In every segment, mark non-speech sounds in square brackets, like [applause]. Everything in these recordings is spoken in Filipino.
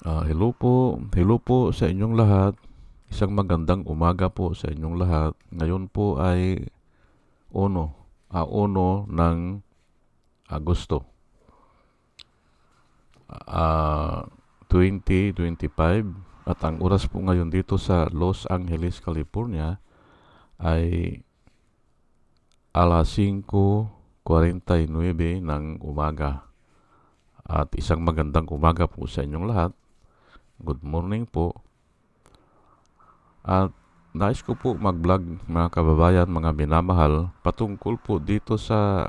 Ah, hello po. Hello po sa inyong lahat. Isang magandang umaga po sa inyong lahat. Ngayon po ay uno, ah, uno ng Agosto. Ah, 2025 at ang oras po ngayon dito sa Los Angeles, California ay alas 5.49 ng umaga. At isang magandang umaga po sa inyong lahat. Good morning po. At nais ko po mag-vlog mga kababayan, mga minamahal, patungkol po dito sa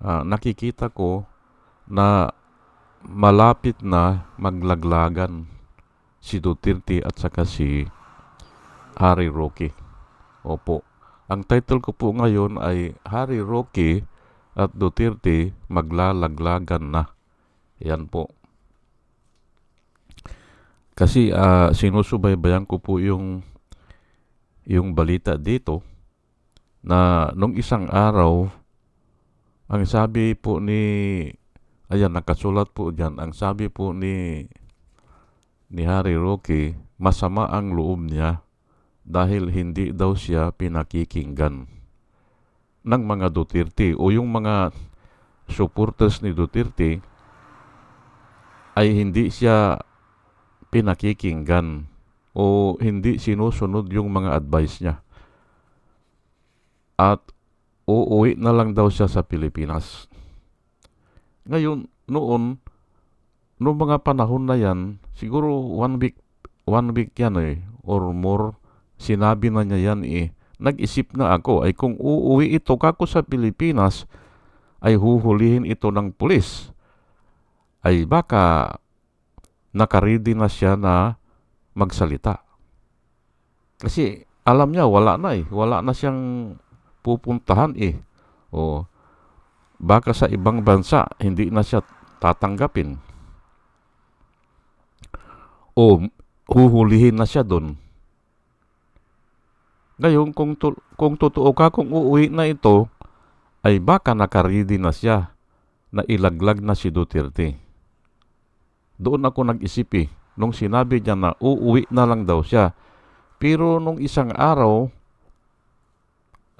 ah, nakikita ko na malapit na maglaglagan si Duterte at saka si Harry Roque. Opo. Ang title ko po ngayon ay Harry Roque at Duterte maglalaglagan na. Yan po. Kasi ah, sinusubaybayan ko po yung yung balita dito na nung isang araw ang sabi po ni ayan nakasulat po diyan ang sabi po ni ni Harry Roque masama ang loob niya dahil hindi daw siya pinakikinggan ng mga Duterte. O yung mga supporters ni Duterte ay hindi siya pinakikinggan o hindi sinusunod yung mga advice niya. At uuwi na lang daw siya sa Pilipinas. Ngayon, noon, noong mga panahon na yan, siguro one week, one week yan eh, or more, sinabi na niya yan eh, nag-isip na ako ay kung uuwi ito kako sa Pilipinas, ay huhulihin ito ng pulis. Ay baka nakaredy na siya na magsalita. Kasi alam niya wala na eh. Wala na siyang pupuntahan eh. O baka sa ibang bansa hindi na siya tatanggapin. O huhulihin na siya doon. Ngayon, kung, tu- kung totoo ka, kung uuwi na ito, ay baka nakaredy na siya na ilaglag na si Duterte. Doon ako nag-isip eh, nung sinabi niya na uuwi na lang daw siya. Pero nung isang araw,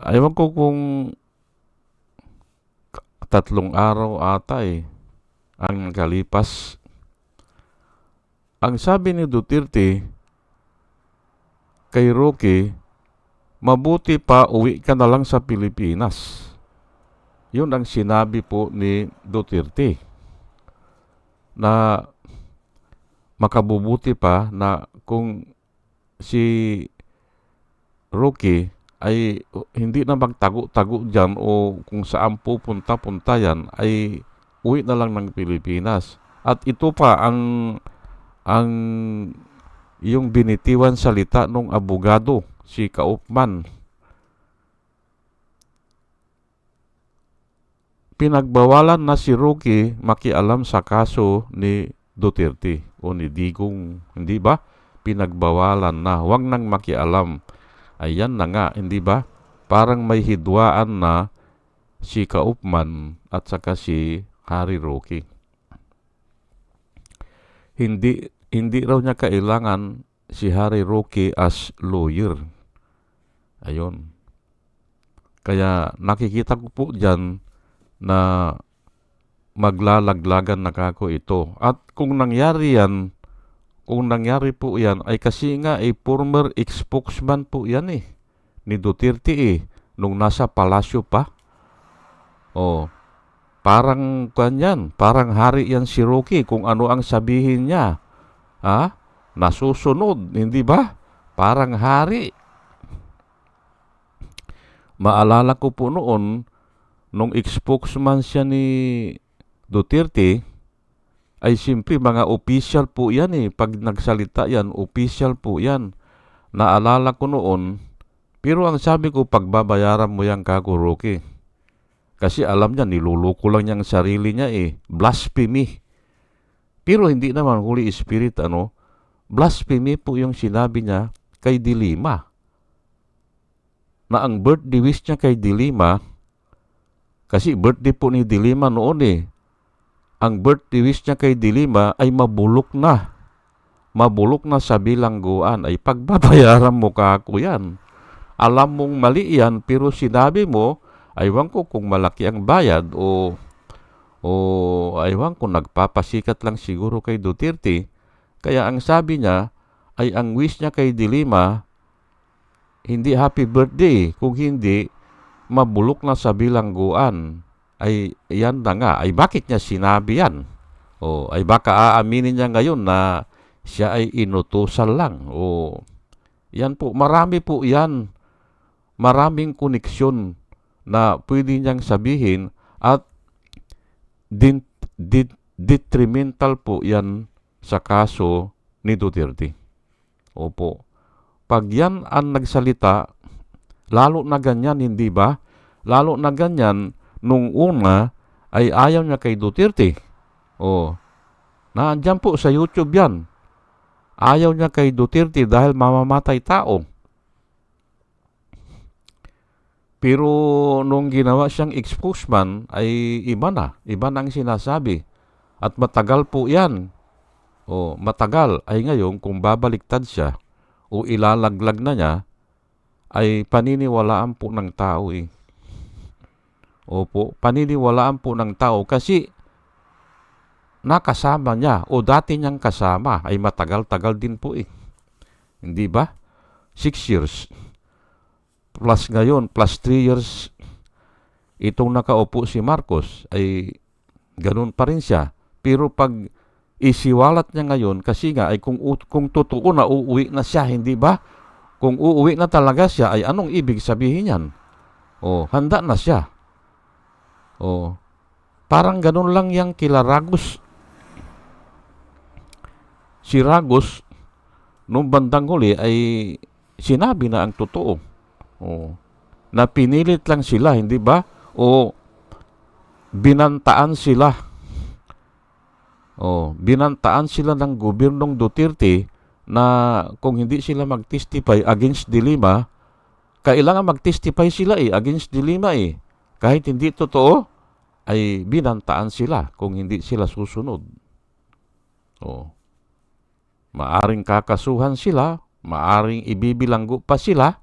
ayaw ko kung tatlong araw ata eh, ang kalipas. Ang sabi ni Duterte kay Roque, mabuti pa uwi ka na lang sa Pilipinas. Yun ang sinabi po ni Duterte na makabubuti pa na kung si Rocky ay hindi na magtago-tago dyan o kung saan pupunta-punta yan ay uwi na lang ng Pilipinas. At ito pa ang ang yung binitiwan salita nung abogado si Kaupman pinagbawalan na si Rocky makialam sa kaso ni Duterte o ni Digong, hindi ba? Pinagbawalan na, huwag nang makialam. Ayan na nga, hindi ba? Parang may hidwaan na si Kaupman at saka si Harry Roque. Hindi hindi raw niya kailangan si Harry Roque as lawyer. Ayun. Kaya nakikita ko po diyan na maglalaglagan na kako ito. At kung nangyari yan, kung nangyari po yan, ay kasi nga ay former ex-spokesman po yan eh, ni Duterte eh, nung nasa palasyo pa. Oh, parang kanyan, parang hari yan si Rocky kung ano ang sabihin niya. Ha? Nasusunod, hindi ba? Parang hari. Maalala ko po noon, nung ex-spokesman siya ni Duterte, ay simpre mga official po yan eh. Pag nagsalita yan, official po yan. Naalala ko noon, pero ang sabi ko, pagbabayaran mo yan kako, Rocky. Kasi alam niya, niluluko lang niya ang sarili niya eh. Blasphemy. Pero hindi naman Holy Spirit, ano, blasphemy po yung sinabi niya kay Dilima. Na ang birthday wish niya kay Dilima, kasi birthday po ni Dilima noon eh. Ang birthday wish niya kay Dilima ay mabulok na. Mabulok na sa bilangguan ay pagbabayaran mo ka ako yan. Alam mong mali yan pero sinabi mo, aywan ko kung malaki ang bayad o o aywan ko nagpapasikat lang siguro kay Duterte. Kaya ang sabi niya ay ang wish niya kay Dilima hindi happy birthday. Kung hindi, mabulok na sa bilangguan ay yan na nga, ay bakit niya sinabi yan? O ay baka aaminin niya ngayon na siya ay inutusan lang. O yan po, marami po yan. Maraming koneksyon na pwede niyang sabihin at din, di- detrimental po yan sa kaso ni Duterte. Opo. Pag yan ang nagsalita, lalo na ganyan, hindi ba? Lalo na ganyan, nung una ay ayaw niya kay Duterte. Oh. Naandyan po sa YouTube yan. Ayaw niya kay Duterte dahil mamamatay tao. Pero nung ginawa siyang exposeman ay iba na. Iba na ang sinasabi. At matagal po yan. O matagal ay ngayon kung babaliktad siya o ilalaglag na niya ay paniniwalaan po ng tao eh. Opo, paniniwalaan po ng tao kasi nakasama niya o dati niyang kasama ay matagal-tagal din po eh. Hindi ba? Six years. Plus ngayon, plus three years, itong nakaupo si Marcos ay ganun pa rin siya. Pero pag isiwalat niya ngayon, kasi nga ay kung, kung totoo na uuwi na siya, hindi ba? Kung uuwi na talaga siya, ay anong ibig sabihin yan? O, handa na siya. Oh. Parang ganun lang yang kila Ragos. Si Ragos, nung bandang huli ay sinabi na ang totoo. Oh. Na pinilit lang sila, hindi ba? O binantaan sila. Oh, binantaan sila ng gobyernong Duterte na kung hindi sila mag-testify against Dilima, kailangan mag-testify sila eh, against Dilima eh. Kahit hindi totoo, ay binantaan sila kung hindi sila susunod. Oh. Maaring kakasuhan sila, maaring ibibilanggo pa sila.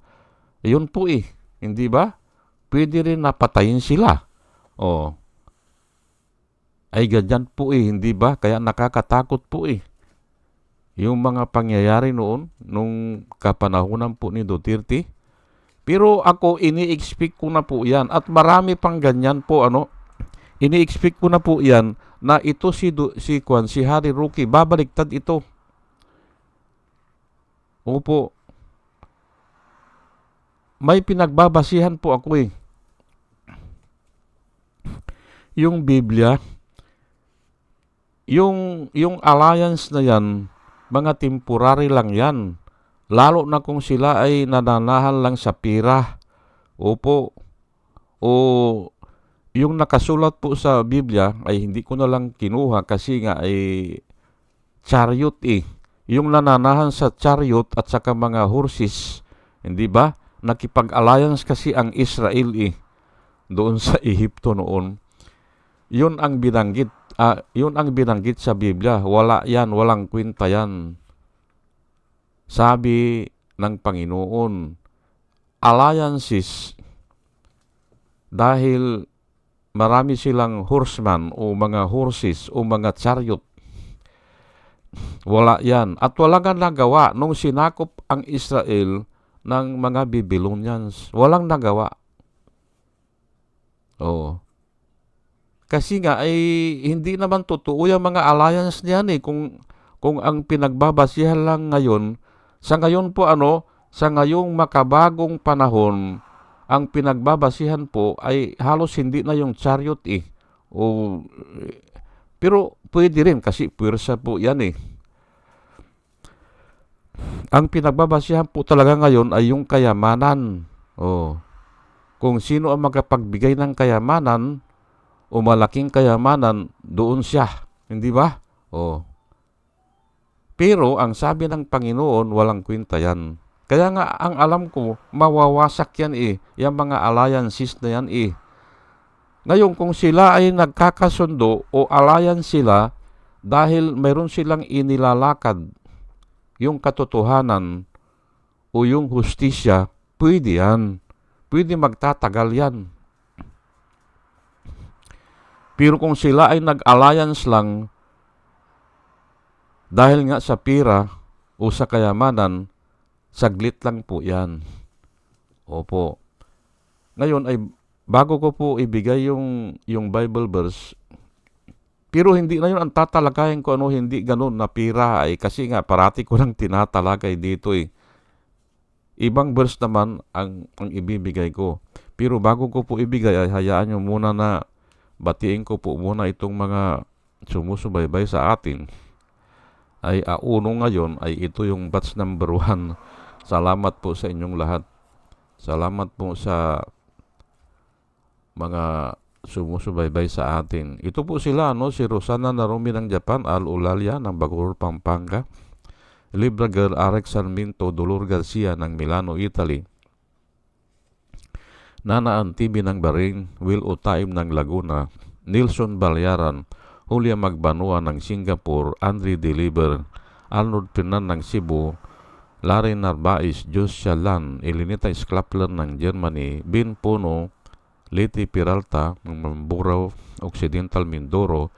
Yun po eh, hindi ba? Pwede rin napatayin sila. Oh. Ay ganyan po eh, hindi ba? Kaya nakakatakot po eh. Yung mga pangyayari noon, nung kapanahunan po ni Duterte. Pero ako, ini-expect ko na po yan. At marami pang ganyan po, ano, ini-expect ko na po yan na ito si, Du- si Kwan, si Harry Rookie, babaliktad ito. Opo. May pinagbabasihan po ako eh. Yung Biblia, yung, yung alliance na yan, mga temporary lang yan. Lalo na kung sila ay nananahan lang sa pira. Opo. O yung nakasulat po sa Biblia ay hindi ko na lang kinuha kasi nga ay chariot eh. Yung nananahan sa chariot at saka mga horses, hindi ba? Nakipag-alliance kasi ang Israel eh doon sa Ehipto noon. Yun ang binanggit, ah, yun ang binanggit sa Biblia. Wala yan, walang kwenta yan. Sabi ng Panginoon, alliances dahil marami silang horseman o mga horses o mga chariot. Wala yan. At wala nga nagawa nung sinakop ang Israel ng mga Babylonians. Walang nagawa. Oo. Kasi nga ay hindi naman totoo yung mga alliance niyan eh. Kung, kung ang pinagbabasihan lang ngayon, sa ngayon po ano, sa ngayong makabagong panahon, ang pinagbabasihan po ay halos hindi na yung chariot eh. O, pero pwede rin kasi pwersa po yan eh. Ang pinagbabasihan po talaga ngayon ay yung kayamanan. Oh. Kung sino ang magapagbigay ng kayamanan o malaking kayamanan, doon siya. Hindi ba? Oh. Pero ang sabi ng Panginoon, walang kwenta yan. Kaya nga, ang alam ko, mawawasak yan eh. Yung mga alliances na yan eh. Ngayon, kung sila ay nagkakasundo o alliance sila dahil mayroon silang inilalakad yung katotohanan o yung hustisya, pwede yan. Pwede magtatagal yan. Pero kung sila ay nag-alliance lang dahil nga sa pira o sa kayamanan, saglit lang po yan. Opo. Ngayon ay bago ko po ibigay yung, yung Bible verse, pero hindi na yun ang tatalagayin ko ano, hindi ganun na pira ay kasi nga parati ko lang tinatalagay dito eh. Ibang verse naman ang, ang ibibigay ko. Pero bago ko po ibigay ay hayaan nyo muna na batiin ko po muna itong mga sumusubaybay sa atin. Ay auno ngayon ay ito yung batch number 1. Salamat po sa inyong lahat. Salamat po sa mga sumusubaybay sa atin. Ito po sila, no? si Rosana Narumi ng Japan, Al Ulalia ng Bacoor, Pampanga, Libra Girl Alex Sarmiento Dolor Garcia ng Milano, Italy, Nana Antibi ng Bahrain, Will Utaim ng Laguna, Nilson Balyaran, Julia Magbanua ng Singapore, Andre Deliver, Arnold Pinan ng Cebu, Larry Narbais, Jos Shalan, Elinita Sklapler ng Germany, Bin Puno, Leti Peralta ng Occidental Mindoro,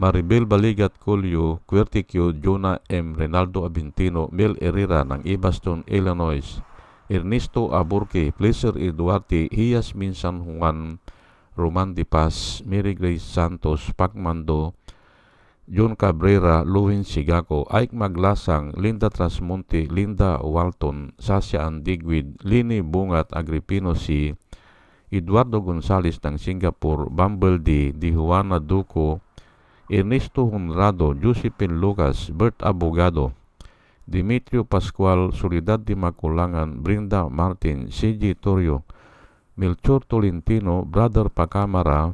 Maribel Baligat Colio, Querticio, Jonah M. Renaldo Abintino, Mel Herrera ng Ibaston, Illinois, Ernesto Aburque, Pleasure E. Duarte, Hias Minsan Juan, Roman Di Paz, Mary Grace Santos, Pacmando, John Cabrera, Luwin Sigaco, Ike Maglasang, Linda Trasmonte, Linda Walton, Sasha Andigwid, Lini Bungat, Agripino C., Eduardo Gonzales ng Singapore, Bumble D., Di Juana Duco, Ernesto Honrado, Josephine Lucas, Bert Abogado, Dimitrio Pascual, Solidad de Maculangan, Brinda Martin, CJ Torio, Melchor Tolentino, Brother Pacamara,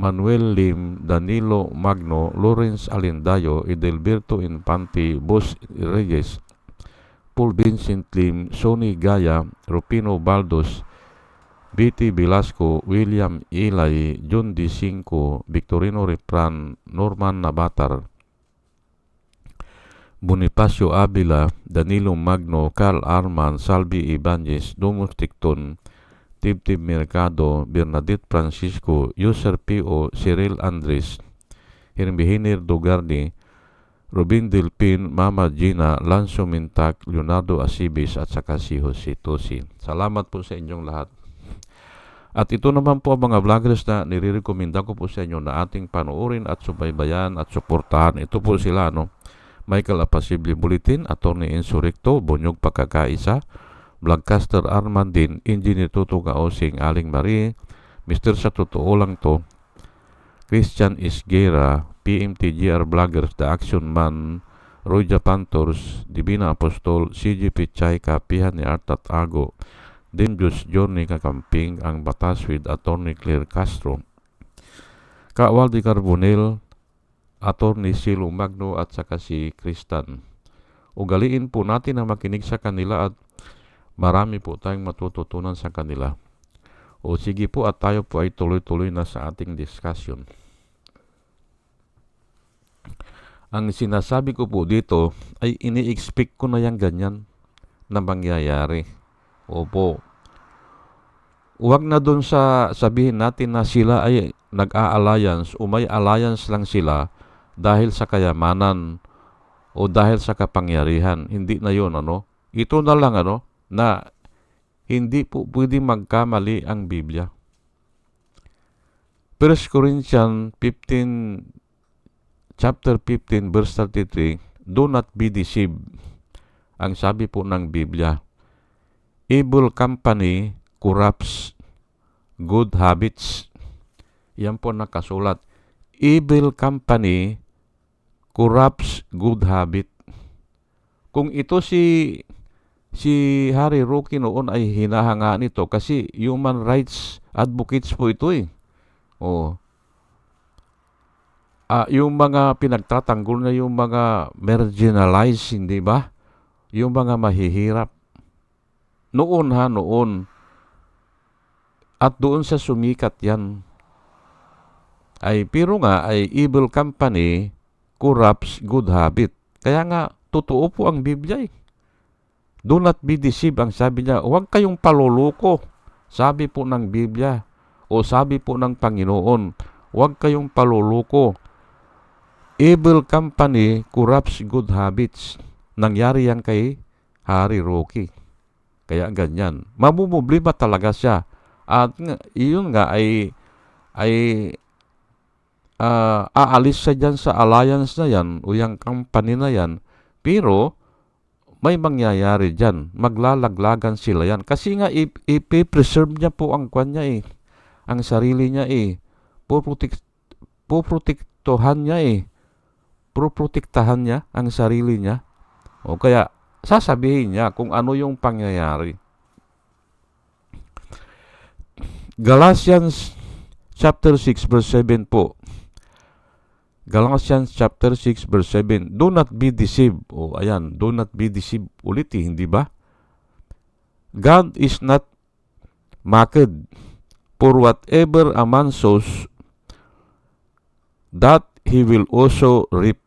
Manuel Lim, Danilo Magno, Lawrence Alindayo, Edelberto Infante, Bos Reyes, Paul Vincent Lim, Sonny Gaya, Rupino Baldos, BT Velasco, William Ilay, John D. Cinco, Victorino Repran, Norman Nabatar, Bonifacio Avila, Danilo Magno, Carl Arman, Salvi Ibanez, Domus Ticton, Tibtib Mercado, Bernadette Francisco, User P.O., Cyril Andres, Hermihinir Dugarni, Robin Delpin, Mama Gina, Lanzo Mintak, Leonardo Asibis at saka si Jose Tosi. Salamat po sa inyong lahat. At ito naman po ang mga vloggers na nire-recommenda ko po sa inyo na ating panoorin at subaybayan at suportahan. Ito po sila, no? Michael Apasible Bulletin, Attorney Insurrecto, Bonyog Pagkakaisa, Vlogcaster Armandin, Engineer Tuto Gaosing, Aling Marie, Mr. Sa Totoo Lang To, Christian Isgera, PMTGR Vloggers, The Action Man, Roy Japantors, Divina Apostol, CGP Chayka, Pihan ni Artat Ago, Dimjus Journey Kakamping, ang Batas with Attorney Claire Castro, Kawal di Carbonel, Attorney Silo Magno at saka si Kristan. Ugaliin po natin na makinig sa kanila at marami po tayong matututunan sa kanila. O sige po at tayo po ay tuloy-tuloy na sa ating discussion. Ang sinasabi ko po dito ay ini-expect ko na yung ganyan na mangyayari. Opo. Huwag na doon sa sabihin natin na sila ay nag-a-alliance o may alliance lang sila dahil sa kayamanan o dahil sa kapangyarihan. Hindi na yon ano. Ito na lang ano na hindi po pwede magkamali ang Biblia. 1 Corinthians 15 chapter 15 verse 33 Do not be deceived. Ang sabi po ng Biblia, evil company corrupts good habits. Yan po nakasulat. Evil company corrupts good habit. Kung ito si si Harry Roque noon ay hinahanga nito kasi human rights advocates po ito eh. Oh. Ah, yung mga pinagtatanggol na yung mga marginalized, hindi ba? Yung mga mahihirap. Noon ha, noon. At doon sa sumikat yan. Ay, pero nga, ay evil company corrupts good habit. Kaya nga, totoo po ang Biblia eh. Do not be deceived, ang sabi niya, huwag kayong paluluko. Sabi po ng Biblia, o sabi po ng Panginoon, huwag kayong paluluko. Evil company corrupts good habits. Nangyari yan kay Harry Rocky. Kaya ganyan. Mamumblima talaga siya. At iyon nga ay ay uh, aalis siya dyan sa alliance na yan o yung company na yan. Pero may mangyayari dyan. Maglalaglagan sila yan. Kasi nga ipipreserve niya po ang kwan niya eh. Ang sarili niya eh. Puprotek, puprotektohan niya eh proprotektahan niya ang sarili niya. O kaya sasabihin niya kung ano yung pangyayari. Galatians chapter 6 verse 7 po. Galatians chapter 6 verse 7. Do not be deceived. O ayan, do not be deceived ulit eh, hindi ba? God is not mocked. For whatever a man sows, that he will also reap.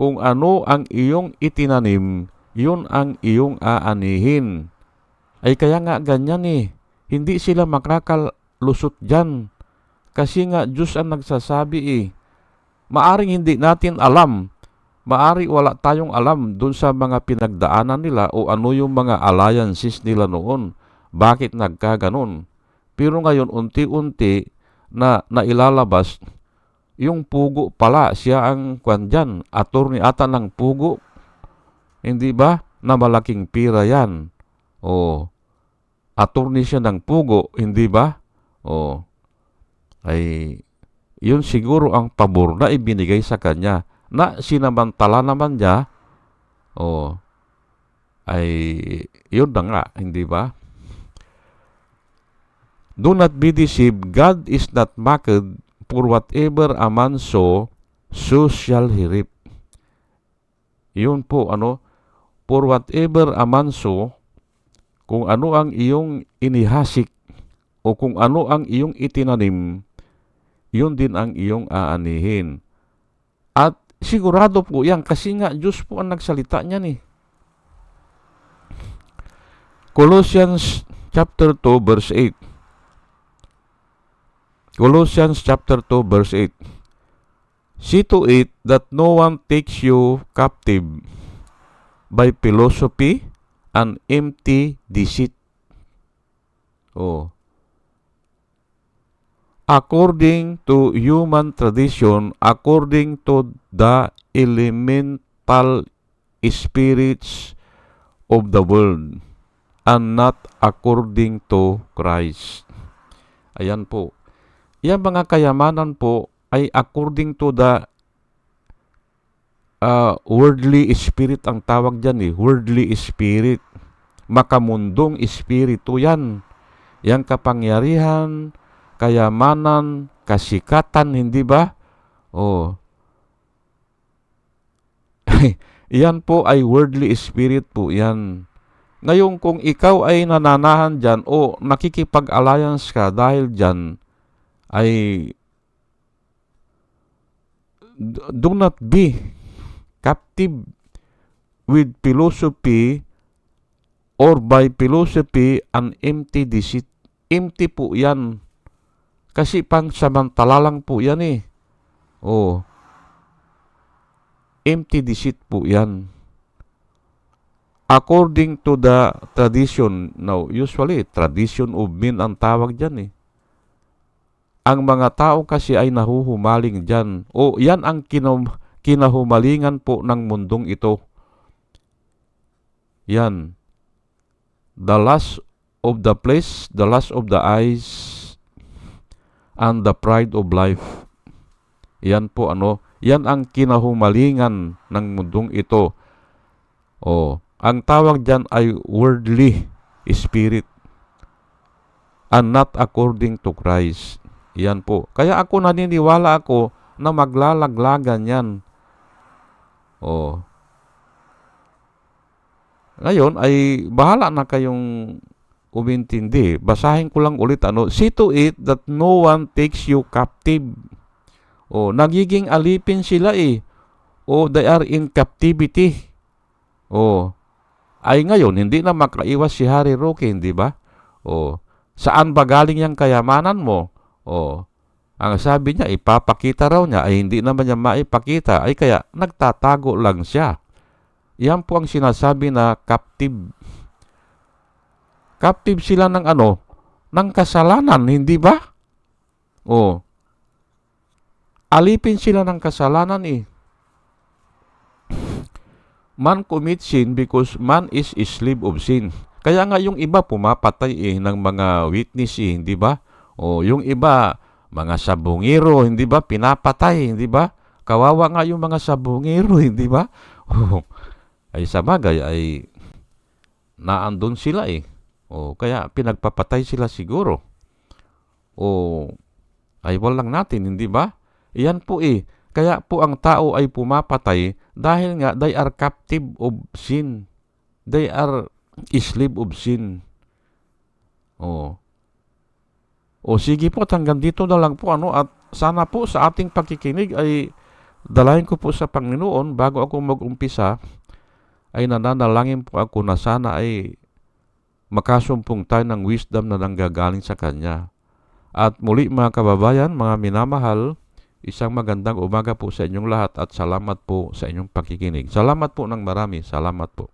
Kung ano ang iyong itinanim, yun ang iyong aanihin. Ay kaya nga ganyan eh. Hindi sila makakalusot dyan. Kasi nga Diyos ang nagsasabi eh. Maaring hindi natin alam. Maari wala tayong alam dun sa mga pinagdaanan nila o ano yung mga alliances nila noon. Bakit nagkaganon. Pero ngayon unti-unti na nailalabas yung pugo pala, siya ang kwan dyan, attorney ata ng pugo. Hindi ba? Na malaking pira yan. O, attorney siya ng pugo, hindi ba? O, ay, yun siguro ang pabor na ibinigay sa kanya na sinamantala naman niya, o, ay, yun na nga, hindi ba? Do not be deceived, God is not mocked, For whatever a man sow, so shall he reap. Yun po, ano, for whatever a man sow, kung ano ang iyong inihasik o kung ano ang iyong itinanim, yun din ang iyong aanihin. At sigurado po yan kasi nga Diyos po ang nagsalita niyan eh. Colossians chapter 2 verse 8 Colossians chapter 2 verse 8. See to it that no one takes you captive by philosophy and empty deceit. Oh. According to human tradition, according to the elemental spirits of the world, and not according to Christ. Ayan po. Yan mga kayamanan po ay according to the uh, worldly spirit ang tawag dyan eh. Worldly spirit. Makamundong espiritu yan. Yang kapangyarihan, kayamanan, kasikatan, hindi ba? Oh. [laughs] yan po ay worldly spirit po yan. Ngayon kung ikaw ay nananahan dyan o nakikipag-alliance ka dahil dyan, ay do not be captive with philosophy or by philosophy an empty deceit. Empty po yan. Kasi pang samantala lang po yan eh. Oh. Empty deceit po yan. According to the tradition, now usually tradition of men ang tawag dyan eh ang mga tao kasi ay nahuhumaling dyan. O yan ang kinum, kinahumalingan po ng mundong ito. Yan. The lust of the place, the lust of the eyes, and the pride of life. Yan po ano, yan ang kinahumalingan ng mundong ito. O, ang tawag dyan ay worldly spirit and not according to Christ. Yan po. Kaya ako naniniwala ako na maglalaglagan yan. Oh. Ngayon ay bahala na kayong umintindi. Basahin ko lang ulit ano, see to it that no one takes you captive. O, nagiging alipin sila eh. O, they are in captivity. O, ay ngayon, hindi na makaiwas si Harry Roque, hindi ba? O, saan ba galing yung kayamanan mo? O, ang sabi niya, ipapakita raw niya, ay hindi naman niya maipakita, ay kaya nagtatago lang siya. Yan po ang sinasabi na captive. Captive sila ng ano? Ng kasalanan, hindi ba? O, alipin sila ng kasalanan eh. Man commits sin because man is a slave of sin. Kaya nga yung iba pumapatay eh ng mga witness eh, hindi ba? O yung iba mga sabungero, hindi ba? Pinapatay, hindi ba? Kawawa nga yung mga sabungero, [laughs] hindi ba? Ay sa bagay ay naandun sila eh. O kaya pinagpapatay sila siguro. O ay walang natin, hindi ba? Iyan po eh. Kaya po ang tao ay pumapatay dahil nga they are captive of sin. They are slave of sin. Oh. O sige po, hanggang dito na lang po ano at sana po sa ating pagkikinig ay dalahin ko po sa Panginoon bago ako mag-umpisa ay nananalangin po ako na sana ay makasumpong tayo ng wisdom na nanggagaling sa Kanya. At muli mga kababayan, mga minamahal, Isang magandang umaga po sa inyong lahat at salamat po sa inyong pakikinig. Salamat po ng marami. Salamat po.